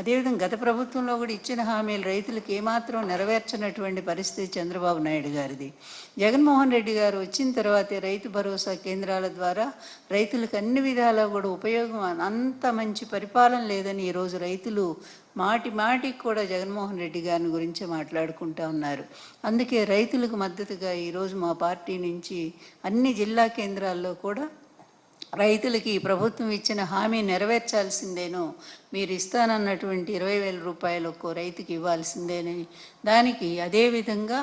అదేవిధంగా గత ప్రభుత్వంలో కూడా ఇచ్చిన హామీలు రైతులకు ఏమాత్రం నెరవేర్చినటువంటి పరిస్థితి చంద్రబాబు నాయుడు గారిది. జగన్మోహన్ రెడ్డి గారు వచ్చిన తర్వాతే రైతు భరోసా కేంద్రాల ద్వారా రైతులకు అన్ని విధాలా కూడా ఉపయోగం అంత మంచి పరిపాలన లేదని ఈరోజు రైతులు మాటి మాటికి కూడా జగన్మోహన్ రెడ్డి గారిని గురించి మాట్లాడుకుంటా ఉన్నారు. అందుకే రైతులకు మద్దతుగా ఈరోజు మా పార్టీ నుంచి అన్ని జిల్లా కేంద్రాల్లో కూడా రైతులకి ప్రభుత్వం ఇచ్చిన హామీ నెరవేర్చాల్సిందేనో మీరు ఇస్తానన్నటువంటి ఇరవై వేల రూపాయలు ఒక్కో రైతుకి ఇవ్వాల్సిందేనని దానికి అదేవిధంగా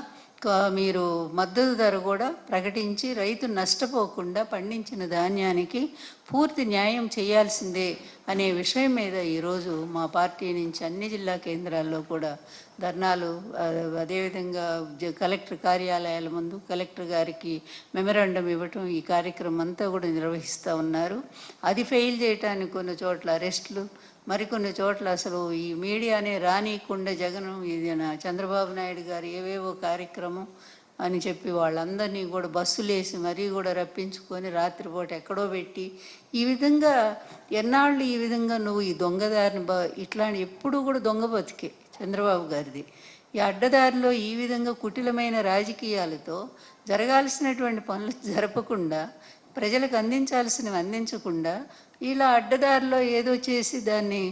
మీరు మద్దతు ధర కూడా ప్రకటించి రైతు నష్టపోకుండా పండించిన ధాన్యానికి పూర్తి న్యాయం చేయాల్సిందే అనే విషయం మీద ఈరోజు మా పార్టీ నుంచి అన్ని జిల్లా కేంద్రాల్లో కూడా ధర్నాలు అదేవిధంగా కలెక్టర్ కార్యాలయాల ముందు కలెక్టర్ గారికి మెమరాండం ఇవ్వటం ఈ కార్యక్రమం అంతా కూడా నిర్వహిస్తూ ఉన్నారు. అది ఫెయిల్ చేయటానికి కొన్ని చోట్ల అరెస్టులు మరికొన్ని చోట్ల అసలు ఈ మీడియానే రానియకుండా జగన్ ఇది చంద్రబాబు నాయుడు గారు ఏవేవో కార్యక్రమం అని చెప్పి వాళ్ళందరినీ కూడా బస్సులు వేసి మరీ కూడా రప్పించుకొని రాత్రిపూట ఎక్కడో పెట్టి ఈ విధంగా ఎన్నాళ్ళు ఈ విధంగా నువ్వు ఈ దొంగదారిని బ ఇట్లా ఎప్పుడూ కూడా దొంగ బతికే చంద్రబాబు గారిది. ఈ అడ్డదారిలో ఈ విధంగా కుటిలమైన రాజకీయాలతో జరగాల్సినటువంటి పనులు జరపకుండా ప్రజలకు అందించాల్సినవి అందించకుండా ఇలా అడ్డదారిలో ఏదో చేసి దాన్ని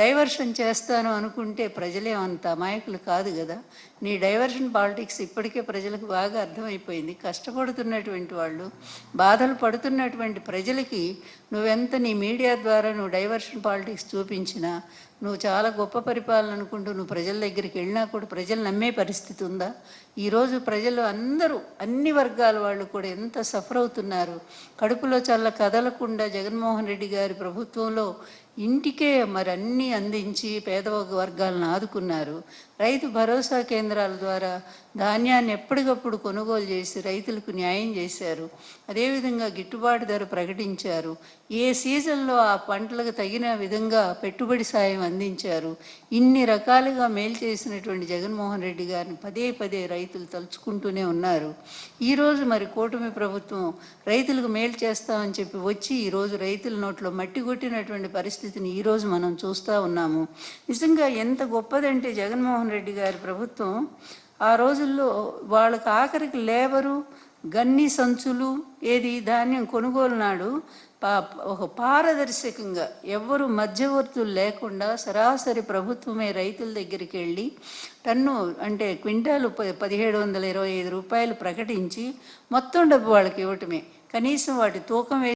డైవర్షన్ చేస్తాను అనుకుంటే ప్రజలే అంత అమాయకులు కాదు కదా. నీ డైవర్షన్ పాలిటిక్స్ ఇప్పటికే ప్రజలకు బాగా అర్థమైపోయింది. కష్టపడుతున్నటువంటి వాళ్ళు బాధలు పడుతున్నటువంటి ప్రజలకి నువ్వెంత నీ మీడియా ద్వారా నువ్వు డైవర్షన్ పాలిటిక్స్ చూపించినా నువ్వు చాలా గొప్ప పరిపాలన అనుకుంటూ నువ్వు ప్రజల దగ్గరికి వెళ్ళినా కూడా ప్రజలు నమ్మే పరిస్థితి ఉందా? ఈరోజు ప్రజలు అందరూ అన్ని వర్గాల వాళ్ళు కూడా ఎంత సఫర్ అవుతున్నారు? కడుపులో చల్ల కదలకుండా జగన్మోహన్ రెడ్డి గారి ప్రభుత్వంలో ఇంటికే మరి అన్నీ అందించి పేద వర్గాలను ఆదుకున్నారు. రైతు భరోసా కేంద్రాల ద్వారా ధాన్యాన్ని ఎప్పటికప్పుడు కొనుగోలు చేసి రైతులకు న్యాయం చేశారు. అదేవిధంగా గిట్టుబాటు ధర ప్రకటించారు. ఏ సీజన్లో ఆ పంటలకు తగిన విధంగా పెట్టుబడి సాయం అందించారు? ఇన్ని రకాలుగా మేలు చేసినటువంటి జగన్మోహన్ రెడ్డి గారిని పదే పదే రైతులు తలుచుకుంటూనే ఉన్నారు. ఈరోజు మరి కూటమి ప్రభుత్వం రైతులకు మేలు చేస్తామని చెప్పి వచ్చి ఈరోజు రైతుల నోట్లో మట్టి కొట్టినటువంటి పరిస్థితి పరిస్థితిని ఈరోజు మనం చూస్తూ ఉన్నాము. నిజంగా ఎంత గొప్పదంటే జగన్మోహన్ రెడ్డి గారి ప్రభుత్వం ఆ రోజుల్లో వాళ్ళకి ఆఖరికి లేబరు గన్ని సంచులు ఏది ధాన్యం కొనుగోలు నాడు పా- ఒక పారదర్శకంగా ఎవ్వరు మధ్యవర్తులు లేకుండా సరాసరి ప్రభుత్వమే రైతుల దగ్గరికి వెళ్ళి టన్ను అంటే క్వింటాలు పదిహేడు వందల ఇరవై ఐదు రూపాయలు ప్రకటించి మొత్తం డబ్బు వాళ్ళకి ఇవ్వటమే. కనీసం వాటి తూకం